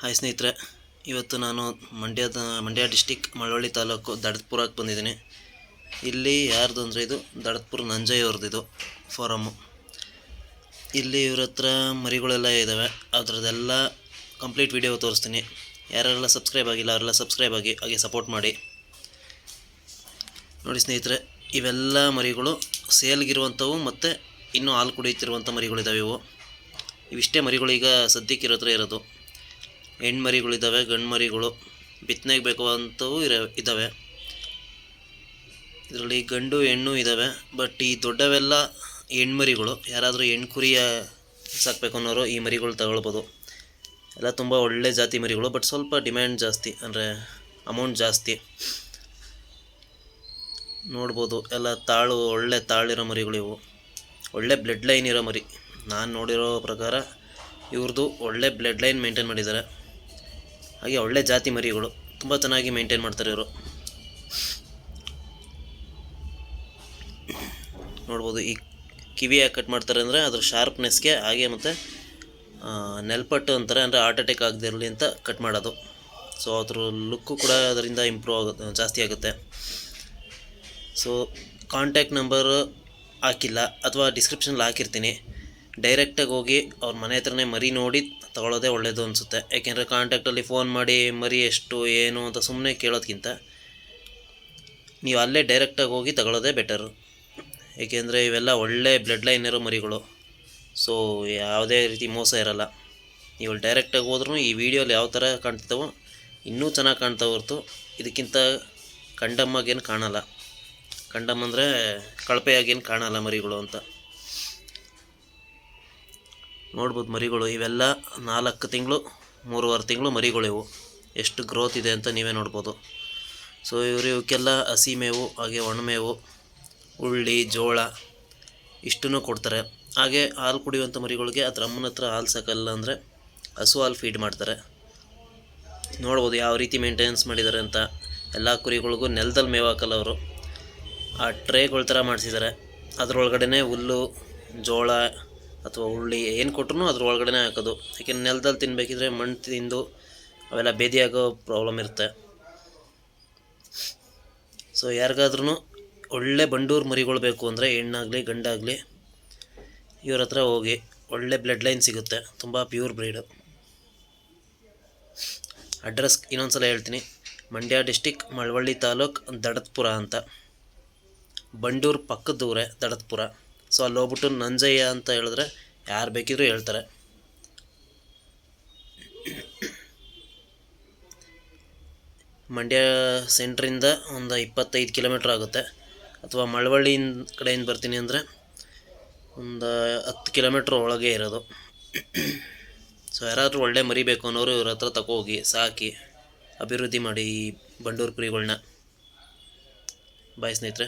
Hi ಸ್ನೇಹಿತರೆ, ಇವತ್ತು ನಾನು ಮಂಡ್ಯದ, ಮಂಡ್ಯ ಡಿಸ್ಟಿಕ್ ಮಳವಳ್ಳಿ ತಾಲೂಕು ದಡದ್ಪುರಕ್ಕೆ ಬಂದಿದ್ದೀನಿ. ಇಲ್ಲಿ ಯಾರ್ದು ಅಂದರೆ ಇದು ದಡತ್ಪುರ ನಂಜಯ್ಯ ಅವ್ರದ್ದು ಇದು ಫಾರಮ್ಮು ಇಲ್ಲಿ ಇವ್ರ ಹತ್ರ ಮರಿಗಳೆಲ್ಲ ಇದ್ದಾವೆ ಅದರದ್ದೆಲ್ಲ ಕಂಪ್ಲೀಟ್ ವಿಡಿಯೋ ತೋರಿಸ್ತೀನಿ. ಯಾರೆಲ್ಲ ಸಬ್ಸ್ಕ್ರೈಬ್ ಆಗಿಲ್ಲ, ಅವರೆಲ್ಲ ಸಬ್ಸ್ಕ್ರೈಬ್ ಆಗಿ ಹಾಗೆ ಸಪೋರ್ಟ್ ಮಾಡಿ. ನೋಡಿ ಸ್ನೇಹಿತರೆ, ಇವೆಲ್ಲ ಮರಿಗಳು ಸೇಲ್ಗಿರುವಂಥವು ಮತ್ತು ಇನ್ನೂ ಹಾಲು ಕುಡಿಯುತ್ತಿರುವಂಥ ಮರಿಗಳಿದ್ದಾವೆ ಇವು. ಇವಿಷ್ಟೇ ಮರಿಗಳು ಈಗ ಸದ್ಯಕ್ಕೆ ಇರೋ ಹತ್ರ ಇರೋದು. ಹೆಣ್ಣು ಗಂಡ್ಮರಿಗಳು. ಗಂಡು ಬಿತ್ತನೆಗೆ ಬೇಕಾದಂಥವು ಇರ ಇದ್ದಾವೆ ಇದರಲ್ಲಿ ಗಂಡು, ಹೆಣ್ಣು ಇದ್ದಾವೆ ಬಟ್ ಈ ದೊಡ್ಡವೆಲ್ಲ ಹೆಣ್ಮರಿಗಳು. ಯಾರಾದರೂ ಹೆಣ್ಣು ಕುರಿಯ ಸಾಕಬೇಕು ಅನ್ನೋರು ಈ ಮರಿಗಳು ತಗೊಳ್ಬೋದು. ಎಲ್ಲ ತುಂಬ ಒಳ್ಳೆ ಜಾತಿ ಮರಿಗಳು, ಬಟ್ ಸ್ವಲ್ಪ ಡಿಮ್ಯಾಂಡ್ ಜಾಸ್ತಿ, ಅಂದರೆ ಅಮೌಂಟ್ ಜಾಸ್ತಿ. ನೋಡ್ಬೋದು, ಎಲ್ಲ ತಾಳು, ಒಳ್ಳೆ ತಾಳಿರೋ ಮರಿಗಳು ಇವು. ಒಳ್ಳೆ ಬ್ಲಡ್ ಲೈನ್ ಇರೋ ಮರಿ. ನಾನು ನೋಡಿರೋ ಪ್ರಕಾರ ಇವ್ರದ್ದು ಒಳ್ಳೆ ಬ್ಲಡ್ ಲೈನ್ ಮೇಂಟೈನ್ ಮಾಡಿದ್ದಾರೆ. ಹಾಗೆ ಒಳ್ಳೆ ಜಾತಿ ಮರಿಗಳು. ತುಂಬ ಚೆನ್ನಾಗಿ ಮೇಂಟೈನ್ ಮಾಡ್ತಾರೆ ಇವರು. ನೋಡ್ಬೋದು ಈ ಕಿವಿ ಯಾಕೆ ಕಟ್ ಮಾಡ್ತಾರೆ ಅಂದರೆ ಅದ್ರ ಶಾರ್ಪ್ನೆಸ್ಗೆ ಹಾಗೆ ಮತ್ತು ನೆಲ್ಪಟ್ಟು ಅಂತಾರೆ ಅಂದರೆ ಹಾರ್ಟ್ ಅಟ್ಯಾಕ್ ಆಗದೆ ಇರಲಿ ಅಂತ ಕಟ್ ಮಾಡೋದು. ಸೊ ಅದ್ರ ಲುಕ್ಕು ಕೂಡ ಅದರಿಂದ ಇಂಪ್ರೂವ್ ಆಗುತ್ತೆ, ಜಾಸ್ತಿ ಆಗುತ್ತೆ. ಸೊ ಕಾಂಟ್ಯಾಕ್ಟ್ ನಂಬರ್ ಹಾಕಿಲ್ಲ, ಅಥವಾ ಡಿಸ್ಕ್ರಿಪ್ಷನಲ್ಲಿ ಹಾಕಿರ್ತೀನಿ. ಡೈರೆಕ್ಟಾಗಿ ಹೋಗಿ ಅವ್ರ ಮನೆ ಹತ್ರನೇ ಮರಿ ನೋಡಿ ತಗೊಳ್ಳೋದೇ ಒಳ್ಳೆಯದು ಅನಿಸುತ್ತೆ. ಯಾಕೆಂದರೆ ಕಾಂಟ್ಯಾಕ್ಟಲ್ಲಿ ಫೋನ್ ಮಾಡಿ ಮರಿ ಎಷ್ಟು, ಏನು ಅಂತ ಸುಮ್ಮನೆ ಕೇಳೋದಕ್ಕಿಂತ ನೀವು ಅಲ್ಲೇ ಡೈರೆಕ್ಟಾಗಿ ಹೋಗಿ ತಗೊಳ್ಳೋದೇ ಬೆಟರು ಏಕೆಂದರೆ ಇವೆಲ್ಲ ಒಳ್ಳೆ ಬ್ಲಡ್ ಲೈನ್ ಇರೋ ಮರಿಗಳು. ಸೊ ಯಾವುದೇ ರೀತಿ ಮೋಸ ಇರಲ್ಲ. ನೀವು ಡೈರೆಕ್ಟಾಗಿ ಹೋದ್ರೂ ಈ ವಿಡಿಯೋಲಿ ಯಾವ ಥರ ಕಾಣ್ತಿದ್ದಾವೋ ಇನ್ನೂ ಚೆನ್ನಾಗಿ ಕಾಣ್ತಾ ಹೊರ್ತು ಇದಕ್ಕಿಂತ ಕಂಡಮ್ಮಾಗೇನು ಕಾಣಲ್ಲ. ಕಂಡಮ್ ಅಂದರೆ ಕಳಪೆಯಾಗೇನು ಕಾಣಲ್ಲ ಮರಿಗಳು ಅಂತ. ನೋಡ್ಬೋದು ಮರಿಗಳು ಇವೆಲ್ಲ ನಾಲ್ಕು ತಿಂಗಳು, ಮೂರುವರೆ ತಿಂಗಳು ಮರಿಗಳು ಇವು ಎಷ್ಟು ಗ್ರೋತ್ ಇದೆ ಅಂತ ನೀವೇ ನೋಡ್ಬೋದು. ಸೊ ಇವರು ಇವಕ್ಕೆಲ್ಲ ಹಸಿ ಮೇವು, ಹಾಗೆ ಒಣಮೇವು ಉಳ್ಳಿ, ಜೋಳ ಇಷ್ಟನ್ನು ಕೊಡ್ತಾರೆ. ಹಾಗೆ ಹಾಲು ಕುಡಿಯುವಂಥ ಮರಿಗಳಿಗೆ ಅದ್ರ ಅಮ್ಮನ ಹತ್ರ ಹಾಲು ಸಾಕಲ್ಲ ಅಂದರೆ ಹಸು ಹಾಲು ಫೀಡ್ ಮಾಡ್ತಾರೆ. ನೋಡ್ಬೋದು ಯಾವ ರೀತಿ ಮೇಂಟೆನೆನ್ಸ್ ಮಾಡಿದ್ದಾರೆ ಅಂತ. ಎಲ್ಲ ಕುರಿಗಳಿಗೂ ನೆಲದಲ್ಲಿ ಮೇವು ಹಾಕಲ್ಲ ಅವರು. ಆ ಟ್ರೇಗಳ ಥರ ಮಾಡಿಸಿದ್ದಾರೆ. ಅದರೊಳಗಡೆ ಹುಲ್ಲು, ಜೋಳ ಅಥವಾ ಹುರುಳಿ ಏನು ಕೊಟ್ರು ಅದ್ರ ಒಳಗಡೆ ಹಾಕೋದು. ಯಾಕೆಂದ್ರೆ ನೆಲದಲ್ಲಿ ತಿನ್ನಬೇಕಿದ್ರೆ ಮಣ್ಣು ತಿಂದು ಅವೆಲ್ಲ ಬೇದಿಯಾಗೋ ಪ್ರಾಬ್ಲಮ್ ಇರುತ್ತೆ. ಸೊ ಯಾರಿಗಾದ್ರೂ ಒಳ್ಳೆ ಬಂಡೂರು ಮರಿಗಳು ಬೇಕು ಅಂದರೆ ಹೆಣ್ಣಾಗಲಿ, ಗಂಡಾಗಲಿ ಇವ್ರ ಹತ್ರ ಹೋಗಿ ಒಳ್ಳೆ ಬ್ಲಡ್ ಲೈನ್ ಸಿಗುತ್ತೆ. ತುಂಬ ಪ್ಯೂರ್ ಬ್ರೀಡು ಅಡ್ರೆಸ್ ಇನ್ನೊಂದು ಸಲ ಹೇಳ್ತೀನಿ. ಮಂಡ್ಯ ಡಿಸ್ಟಿಕ್ ಮಳವಳ್ಳಿ ತಾಲೂಕ್, ದಡತ್ಪುರ ಅಂತ. ಬಂಡೂರು ಪಕ್ಕದೂರೇ ದಡತ್ಪುರ. ಸೊ ಅಲ್ಲಿ ಹೋಗ್ಬಿಟ್ಟು ನಂಜಯ್ಯ ಅಂತ ಹೇಳಿದ್ರೆ ಯಾರು ಬೇಕಿದ್ರೂ ಹೇಳ್ತಾರೆ. ಮಂಡ್ಯ ಸೆಂಟ್ರಿಂದ ಒಂದು ಇಪ್ಪತ್ತೈದು ಕಿಲೋಮೀಟ್ರ್ ಆಗುತ್ತೆ. ಅಥವಾ ಮಳವಳ್ಳಿಯಿಂದ ಕಡೆಯಿಂದ ಬರ್ತೀನಿ ಅಂದರೆ ಒಂದು ಹತ್ತು ಕಿಲೋಮೀಟ್ರ್ ಒಳಗೆ ಇರೋದು. ಸೊ ಯಾರಾದರೂ ಒಳ್ಳೆ ಮರಿಬೇಕು ಅನ್ನೋರು ಇವ್ರ ಹತ್ರ ತಗೋಗಿ ಸಾಕಿ ಅಭಿವೃದ್ಧಿ ಮಾಡಿ ಈ ಬಂಡೂರು ಕುರಿಗಳನ್ನ ಬಾಯ್ ಸ್ನೇಹಿತರೆ.